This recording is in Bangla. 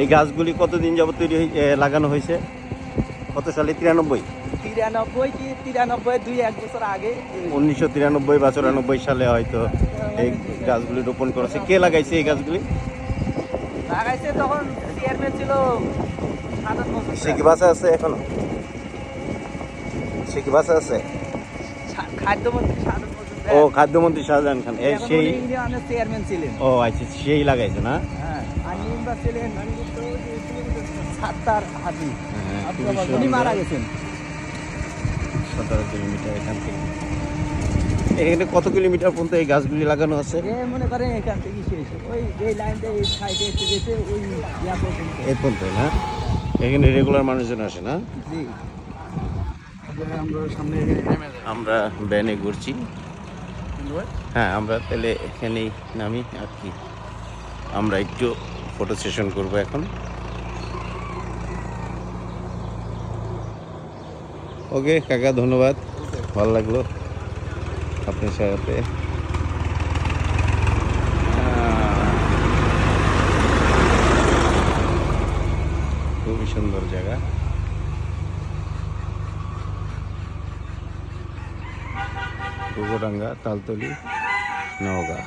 এই গাছগুলি কতদিন যাবত তৈরি লাগানো হয়েছে? কত সালে? তিরানব্বই? তিরানব্বই কি? তিরানব্বই দুই এক বছর আগে। উনিশশো তিরানব্বই বা চুরানব্বই সালে হয়তো এই গাছগুলি রোপণ করেছে। কে লাগাইছে এই গাছগুলি? লাগাইছে তখন চেয়ারম্যান ছিল সে কি বাসা আছে এখনও? সে কি বাসা আছে? খাদ্যমন্ত্রী ও খাদ্যমন্ত্রী শাহজাহান খান এই সেই চেয়ারম্যান ছিলেন। ও আচ্ছা সেই লাগাইছে না? হ্যাঁ আর ছিলেন সাত্তার হাজি হ্যাঁ, উনি মারা গেছেন। সতেরো কিলোমিটার এখান থেকে। এখানে কত কিলোমিটার পর্যন্ত এই গাছগুলি লাগানো আছে? এ মনে করেন এখান থেকে শেষ। ওই এই লাইনটা এই সাইডে এসে গেছে ওই পর্যন্ত। এই পর্যন্ত না? এখানে রেগুলার মানুষজন আসে না? জি। আমরা ব্যানে ঘুরছি। হ্যাঁ আমরা তাহলে এখানেই নামি আর কি। আমরা একটু ফটো সেশন করব এখন। ওকে, কাকা, ধন্যবাদ। ভালো লাগল আপনার সাথে। খুবই সুন্দর জায়গা। గుగుడంగా తలతొలి నౌగా